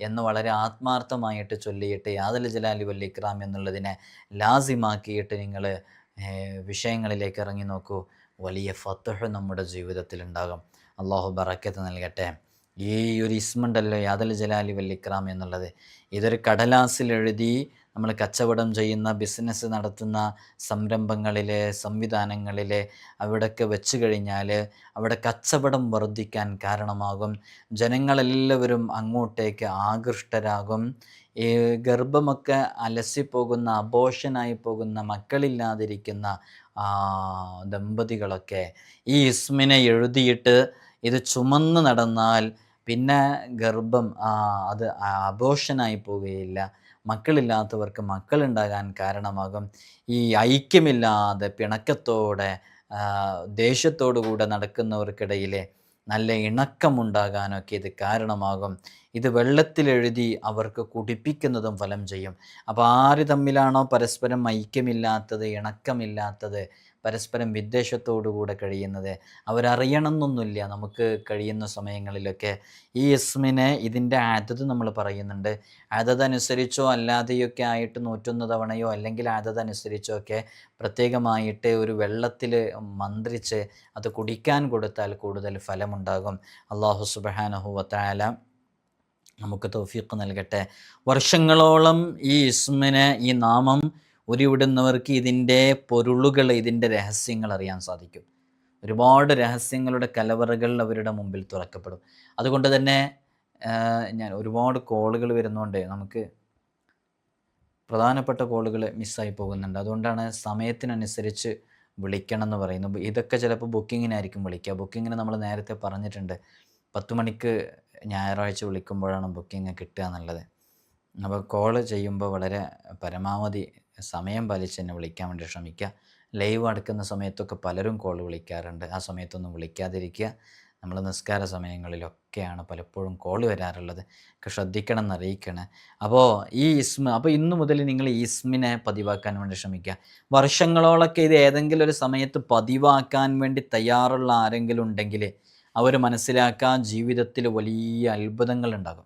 എന്ന് വളരെ ആത്മാർത്ഥമായിട്ട് ചൊല്ലിയിട്ട് യാദൽ ജലാലി വല്ലിക്രാം എന്നുള്ളതിനെ ലാസിമാക്കിയിട്ട് നിങ്ങൾ വിഷയങ്ങളിലേക്ക് ഇറങ്ങി നോക്കൂ. വലിയ ഫത്തുഹ് നമ്മുടെ ജീവിതത്തിൽ ഉണ്ടാകും അള്ളാഹു ബറക്കത്ത് നൽകട്ടെ. ഈ ഒരു ഇസ്മുണ്ടല്ലോ യാദൽ ജലാലി വല്ലിക്രാം എന്നുള്ളത്. ഇതൊരു കടലാസിൽ എഴുതി നമ്മൾ കച്ചവടം ചെയ്യുന്ന ബിസിനസ് നടത്തുന്ന സംരംഭങ്ങളിലെ സംവിധാനങ്ങളിലെ അവിടെയൊക്കെ വെച്ച് കഴിഞ്ഞാൽ അവിടെ കച്ചവടം വർദ്ധിക്കാൻ കാരണമാകും. ജനങ്ങളെല്ലാവരും അങ്ങോട്ടേക്ക് ആകൃഷ്ടരാകും. ഈ ഗർഭമൊക്കെ അലസിപ്പോകുന്ന അബോഷനായി പോകുന്ന മക്കളില്ലാതിരിക്കുന്ന ദമ്പതികളൊക്കെ ഈ ഇസ്മിനെ എഴുതിയിട്ട് ഇത് ചുമന്ന് നടന്നാൽ പിന്നെ ഗർഭം അത് അബോഷനായി പോവുകയില്ല. മക്കളില്ലാത്തവർക്ക് മക്കളുണ്ടാകാൻ കാരണമാകും. ഈ ഐക്യമില്ലാതെ പിണക്കത്തോടെ ദേഷ്യത്തോടു കൂടെ നടക്കുന്നവർക്കിടയിലെ നല്ല ഇണക്കമുണ്ടാകാനൊക്കെ ഇത് കാരണമാകും. ഇത് വെള്ളത്തിലെഴുതി അവർക്ക് കുടിപ്പിക്കുന്നതും ഫലം ചെയ്യും. അപ്പോൾ ആര് തമ്മിലാണോ പരസ്പരം ഐക്യമില്ലാത്തത് ഇണക്കമില്ലാത്തത്? പരസ്പരം വിദ്വേഷത്തോടുകൂടെ കഴിയുന്നത്. അവരറിയണമെന്നൊന്നുമില്ല. നമുക്ക് കഴിയുന്ന സമയങ്ങളിലൊക്കെ ഈ ഇസ്മിനെ ഇതിന്റെ ആദത് നമ്മൾ പറയുന്നുണ്ട്. ആദതനുസരിച്ചോ അല്ലാതെയൊക്കെ ആയിട്ട് നൂറ്റൊന്ന് തവണയോ അല്ലെങ്കിൽ ആദതനുസരിച്ചോ ഒക്കെ പ്രത്യേകമായിട്ട് ഒരു വെള്ളത്തിൽ മന്ത്രിച്ച് അത് കുടിക്കാൻ കൊടുത്താൽ കൂടുതൽ ഫലമുണ്ടാകും. അള്ളാഹു സുബാനഹുവത്തായാല നമുക്ക് തൗഫീഖ് നൽകട്ടെ. വർഷങ്ങളോളം ഈ ഇസ്മിനെ ഈ നാമം ഉരുവിടുന്നവർക്ക് ഇതിന്റെ പൊരുളുകൾ ഇതിന്റെ രഹസ്യങ്ങൾ അറിയാൻ സാധിക്കും. ഒരുപാട് രഹസ്യങ്ങളുടെ കലവറകൾ അവരുടെ മുമ്പിൽ തുറക്കപ്പെടും. അതുകൊണ്ട് തന്നെ ഞാൻ ഒരുപാട് കോളുകൾ വരുന്നുണ്ട് നമുക്ക് പ്രധാനപ്പെട്ട കോളുകൾ മിസ്സായി പോകുന്നുണ്ട്. അതുകൊണ്ടാണ് സമയത്തിനനുസരിച്ച് വിളിക്കണം എന്ന് പറയുന്നത് ഇതൊക്കെ ചിലപ്പോൾ ബുക്കിങ്ങിനായിരിക്കും വിളിക്കുക. ബുക്കിങ്ങിന് നമ്മൾ നേരത്തെ പറഞ്ഞിട്ടുണ്ട്. പത്ത് മണിക്ക് ഞായറാഴ്ച വിളിക്കുമ്പോഴാണ് ബുക്കിംഗ് കിട്ടുക എന്നുള്ളത്. അപ്പോൾ കോൾ ചെയ്യുമ്പോൾ വളരെ പരമാവധി സമയം പാലിച്ച് എന്നെ വിളിക്കാൻ വേണ്ടി ശ്രമിക്കുക. ലൈവ് അടുക്കുന്ന സമയത്തൊക്കെ പലരും കോൾ വിളിക്കാറുണ്ട്. ആ സമയത്തൊന്നും വിളിക്കാതിരിക്കുക. നമ്മൾ നിസ്കാര സമയങ്ങളിലൊക്കെയാണ് പലപ്പോഴും കോൾ വരാറുള്ളത്. ഒക്കെ ശ്രദ്ധിക്കണം എന്നറിയിക്കണം അപ്പോൾ ഈ ഇസ്മ അപ്പോൾ ഇന്നു മുതൽ നിങ്ങൾ ഇസ്മിനെ പതിവാക്കാൻ വേണ്ടി ശ്രമിക്കുക. വർഷങ്ങളോളൊക്കെ ഇത് ഏതെങ്കിലും ഒരു സമയത്ത് പതിവാക്കാൻ വേണ്ടി തയ്യാറുള്ള ആരെങ്കിലും ഉണ്ടെങ്കിൽ അവർ മനസ്സിലാക്കാൻ ജീവിതത്തിൽ വലിയ അത്ഭുതങ്ങൾ ഉണ്ടാകും.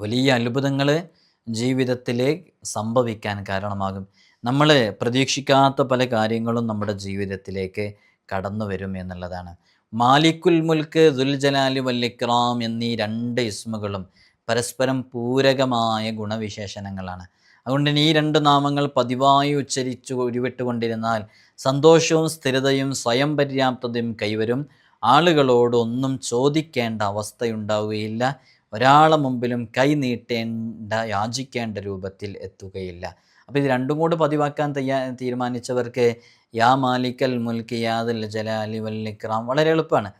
വലിയ അത്ഭുതങ്ങൾ ജീവിതത്തിൽ സംഭവിക്കാൻ കാരണമാകും. നമ്മൾ പ്രതീക്ഷിക്കാത്ത പല കാര്യങ്ങളും നമ്മുടെ ജീവിതത്തിലേക്ക് കടന്നു വരും എന്നുള്ളതാണ്. മാലിക്കുൽ മുൽക്ക് ദുൽജലാലി വല്ലിക്രാം എന്നീ രണ്ട് ഇസ്മുകളും പരസ്പരം പൂരകമായ ഗുണവിശേഷണങ്ങളാണ്. അതുകൊണ്ട് ഈ രണ്ട് നാമങ്ങൾ പതിവായി ഉച്ചരിച്ചു ഉരുവിട്ടുകൊണ്ടിരുന്നാൽ സന്തോഷവും സ്ഥിരതയും സ്വയം പര്യാപ്തതയും കൈവരും. ആളുകളോട് ഒന്നും ചോദിക്കേണ്ട അവസ്ഥയുണ്ടാവുകയില്ല. ഒരാളെ മുമ്പിലും കൈ നീട്ടേണ്ട യാചിക്കേണ്ട രൂപത്തിൽ എത്തുകയില്ല. അപ്പോൾ ഇത് രണ്ടും കൂടെ പതിവാക്കാൻ തയ്യാ തീരുമാനിച്ചവർക്ക് യാ മാലിക്കൽ മുൽക്കി യാദൽ ജലാലി വല്ലിക്രാം വളരെ എളുപ്പമാണ്.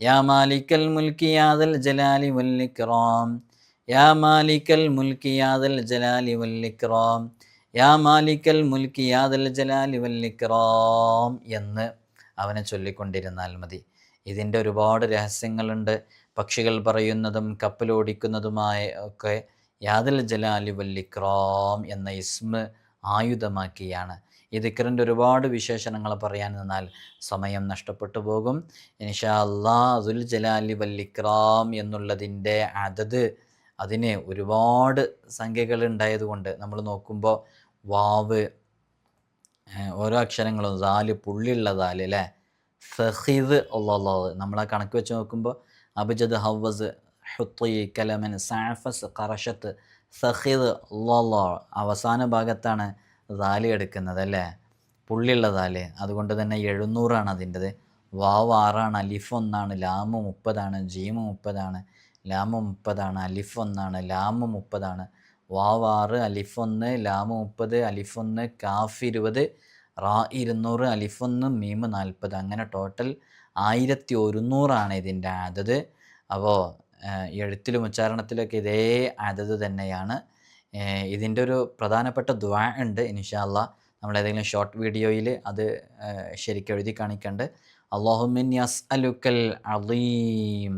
യാ മാലിക്കൽ മുൽക്കി യാദൽ ജലാലി വല്ലിക്രാം യാ മാലിക്കൽ മുൽക്കി യാദൽ ജലാലി വല്ലിക്രാം യാ മാലിക്കൽ മുൽക്കി യാദൽ ജലാലി വല്ലിക്രാം എന്ന് അവനെ ചൊല്ലിക്കൊണ്ടിരുന്നാൽ മതി. ഇതിന്റെ ഒരുപാട് രഹസ്യങ്ങളുണ്ട്. പക്ഷികൾ പറയുന്നതും കപ്പലോടിക്കുന്നതുമായ ഒക്കെ യാദൽ ജലാലി വല്ലിക്രോം എന്ന ഇസ്മ ആയുധമാക്കിയാണ്. ഈ ദിക്കറിന്റെ ഒരുപാട് വിശേഷണങ്ങൾ പറയാൻ നിന്നാൽ സമയം നഷ്ടപ്പെട്ടു പോകും. ഇൻഷാ അല്ലാ ദുൽ ജലാലി വല്ലിക്രാം എന്നുള്ളതിന്റെ അതത് അതിന് ഒരുപാട് സംഖ്യകൾ ഉണ്ടായതുകൊണ്ട് നമ്മൾ നോക്കുമ്പോൾ വാവ് ഓരോ അക്ഷരങ്ങളും ദാൽ പുള്ളിയുള്ള ദാൽ അല്ലേ? ഫഹിദ് ഉള്ളത് നമ്മൾ കണക്ക് വെച്ച് നോക്കുമ്പോൾ അബുജദ് ഹവസ് ഹുത്തി കലമൻ സാഫസ് കറഷത്ത് സഹിദ് ലോലോ. അവസാന ഭാഗത്താണ് ദാലി എടുക്കുന്നത് അല്ലേ? പുള്ളിയുള്ള ദാൽ. അതുകൊണ്ട് തന്നെ എഴുന്നൂറാണ് അതിന്റെത്. വാവ് ആറാണ് അലിഫ് ഒന്നാണ് ലാമ് മുപ്പതാണ് ജീമ് മുപ്പതാണ് ലാമ് മുപ്പതാണ് അലിഫ് ഒന്നാണ് ലാമ് മുപ്പതാണ്. വാവ് ആറ് അലിഫ് ഒന്ന് ലാമ് മുപ്പത് അലിഫ് ഒന്ന് കാഫ് ഇരുപത് റാ ഇരുന്നൂറ് അലിഫ് ഒന്ന് മീമ് നാൽപ്പത്. അങ്ങനെ ടോട്ടൽ ആയിരത്തി ഒരുന്നൂറാണ് ഇതിന്റെ അതത് അപ്പോൾ എഴുത്തിലും ഉച്ചാരണത്തിലൊക്കെ ഇതേ അതത് തന്നെയാണ്. ഇതിന്റെ ഒരു പ്രധാനപ്പെട്ട ദ്വാ ഉണ്ട് ഇൻഷാല്ല നമ്മൾ ഏതെങ്കിലും ഷോർട്ട് വീഡിയോയിൽ അത് ശരിക്കും എഴുതി കാണിക്കണ്ട്. അള്ളാഹുമിൻ യസ് അലുക്കൽ അലീം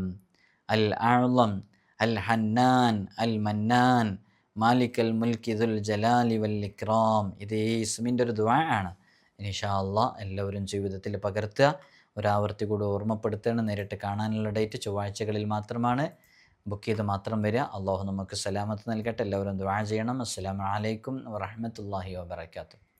അൽ ആളം അൽ ഹന്നാൻ അൽ മന്നാൻ മാലിക് അൽ മുൽക്കി ജലാലി വൽ ഇക്രാം. ഇത് ഈ ഇസ്മിന്റെ ഒരു ദ്വാ ആണ് ഇൻഷാ എല്ലാവരും ജീവിതത്തിൽ പകർത്തുക. ഒരാവർത്തി കൂടി ഓർമ്മപ്പെടുത്തേണ്ട നേരിട്ട് കാണാനുള്ള ഡേറ്റ് ചൊവ്വാഴ്ചകളിൽ മാത്രമാണ്. ബുക്ക് ചെയ്ത് മാത്രം വരിക. അള്ളാഹു നമുക്ക് സലാമത്ത് നൽകട്ടെ. എല്ലാവരും ദ്വാ ചെയ്യണം. അസ്സലാമു അലൈക്കും വറഹ്മത്തുള്ളാഹി വബറകാതുഹു.